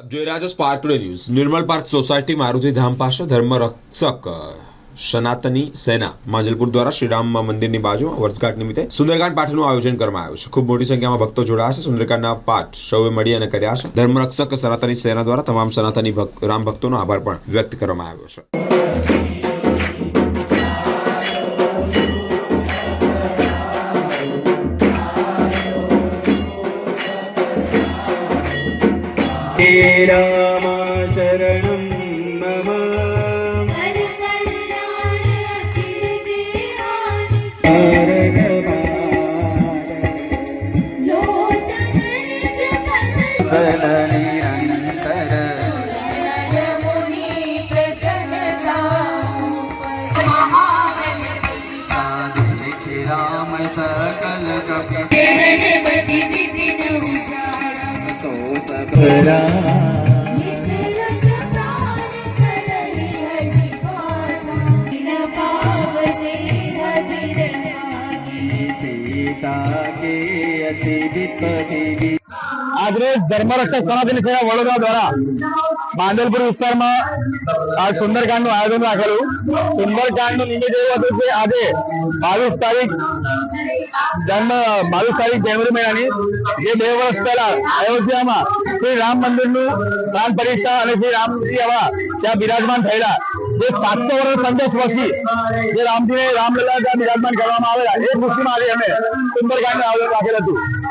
આપ જોઈ રહ્યા છો spark today news Nirmal park society Maruti Dham પાસે ધર્મરક્ષક સનાતની સેના માજલપુર દ્વારા શ્રીરામ મંદિરની બાજુમાં વર્ષગાંઠ નિમિત્તે સુંદરકાંડ પાઠનું આયોજન કરવામાં આવ્યું છે. ખૂબ મોટી સંખ્યામાં ભક્તો જોડાયા છે. સુંદરકાંડના પાઠ સૌએ મળી અને કર્યા છે. ધર્મરક્ષક, સનાતની સેના દ્વારા તમામ સનાતની રામ ભક્તોનો આભાર પણ વ્યક્ત કરવામાં આવ્યો છે. हे रामाचरणं मम। निरन्तर साधु राम सकल कपि। तो ધરા આજરોજ ધર્મરક્ષક સમિતિની સેવા વડોદરા દ્વારા માંડલપુર વિસ્તારમાં આ સુંદરકાંડનું આયોજન રાખેલું સુંદરકાંડનું નિમિત્ત એવું હતું કે આજે બાવીસ તારીખ જન્મ બાવીસ તારીખ જાન્યુઆરી મહિનાની, જે બે વર્ષ પહેલા અયોધ્યામાં શ્રી રામ મંદિરનું પ્રાણ પ્રતિષ્ઠા અને શ્રી રામજી આવા ત્યાં બિરાજમાન થયેલા. જે સાતસો વર્ષ સંદેશ વર્ષી જે રામજીને રામલલા ત્યાં બિરાજમાન કરવામાં આવેલા. એ ખુશીમાં આજે અમે સુંદરકાંડ રાખેલ હતું.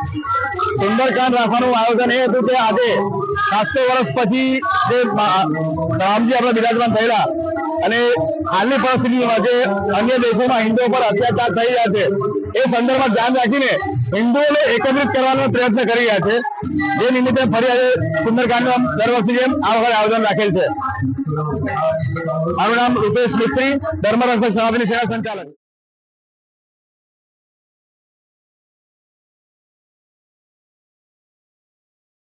સુંદરકાંડ રાખવાનું આયોજન એ હતું કે આજે સાતસો વર્ષ પછી જે રામજી આપણે બિરાજમાન થયેલા અને હાલની પરિસ્થિતિમાં જે અન્ય દેશોમાં હિન્દુઓ પર અત્યાચાર થઈ રહ્યા છે, એ સંદર્ભમાં ધ્યાન રાખીને હિન્દુઓને એકત્રિત કરવાનો પ્રયત્ન કરી રહ્યા છે. જે નિમિત્તે ફરી આજે સુંદરકાંડનું દર વર્ષની જેમ આ વખતે આયોજન રાખેલ છે. મારું નામ રૂપેશ મિસ્ત્રી, ધર્મરક્ષક સમાજની સેવા સંચાલક.